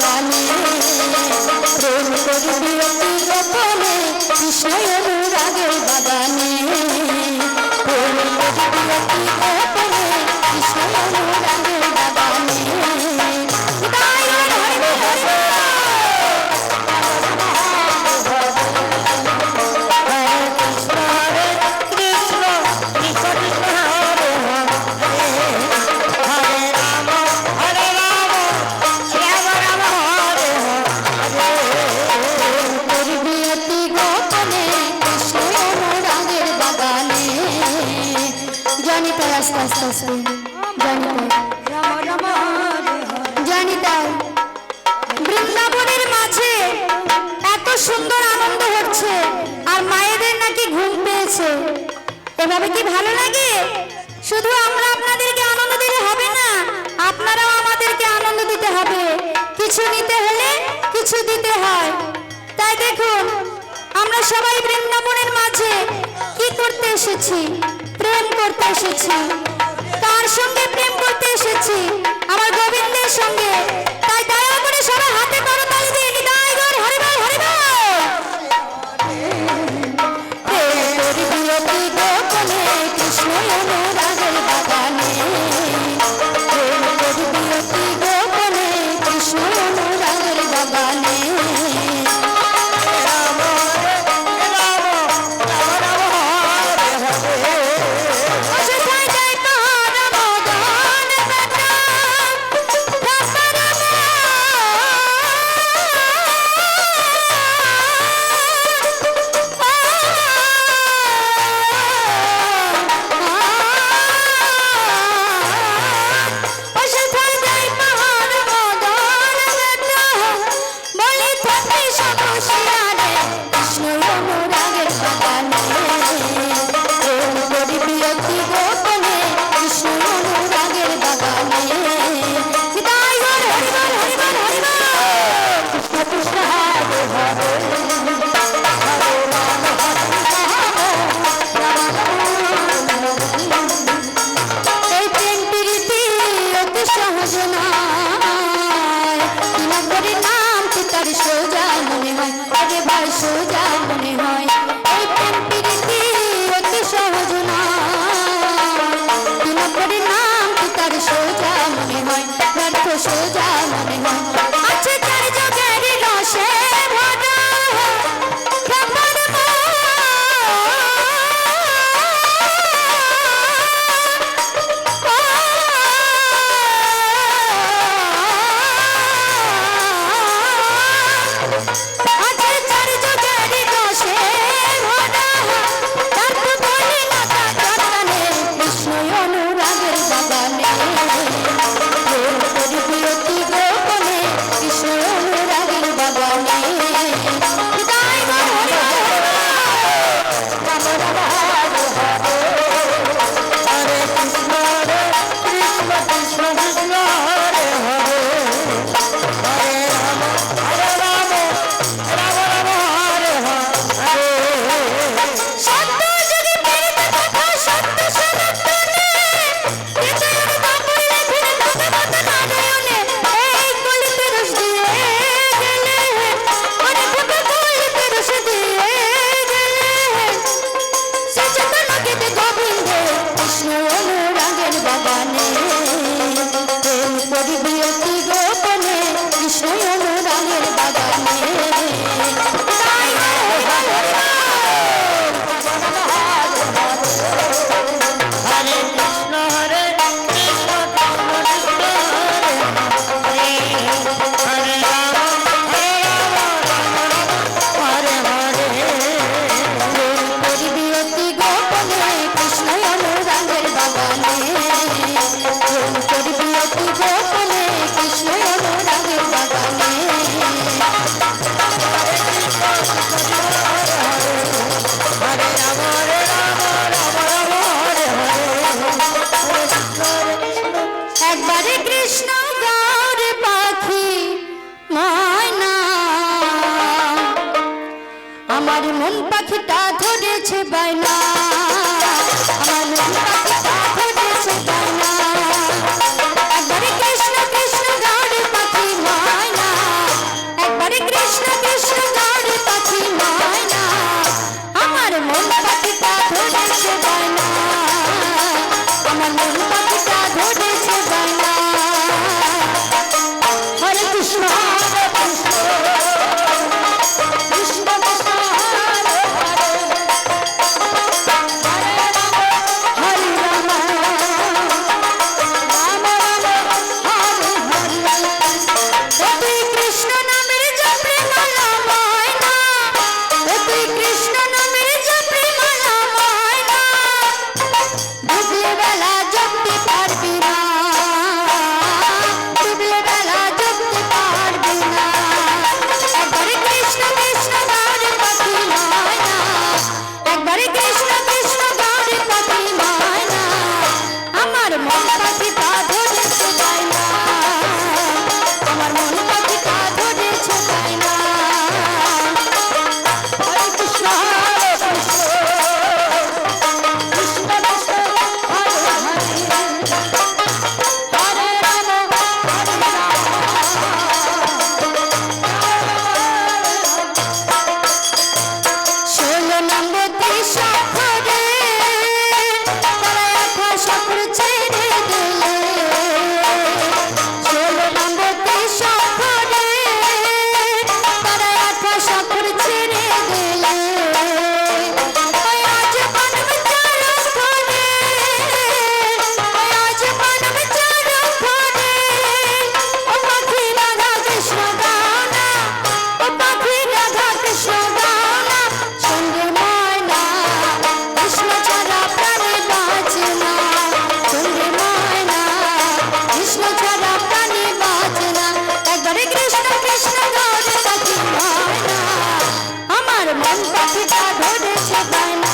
বাগানে প্রেম করবি অতি গোপনে কৃষ্ণের রাগের বাগানে। প্রেম করবি অতি জানি তাই বৃন্দাবনের মাঝে এত সুন্দর আনন্দ হচ্ছে আর মায়েদের নাকি ঘুম পেয়েছে। এভাবে কি ভালো লাগে? শুধু আমরা আপনাদেরকে আনন্দ দিলে হবে না, আপনারাও আমাদেরকে আনন্দ দিতে হবে। কিছু নিতে হলে কিছু দিতে হয়। তাই দেখুন, আমরা সবাই বৃন্দাবনের মাঝে কি করতে এসেছি? প্রেম করতে এসেছি। কার সঙ্গে প্রেম করতে এসেছি। Bye. পাখিটা পাখিটা ধরেছে বায়না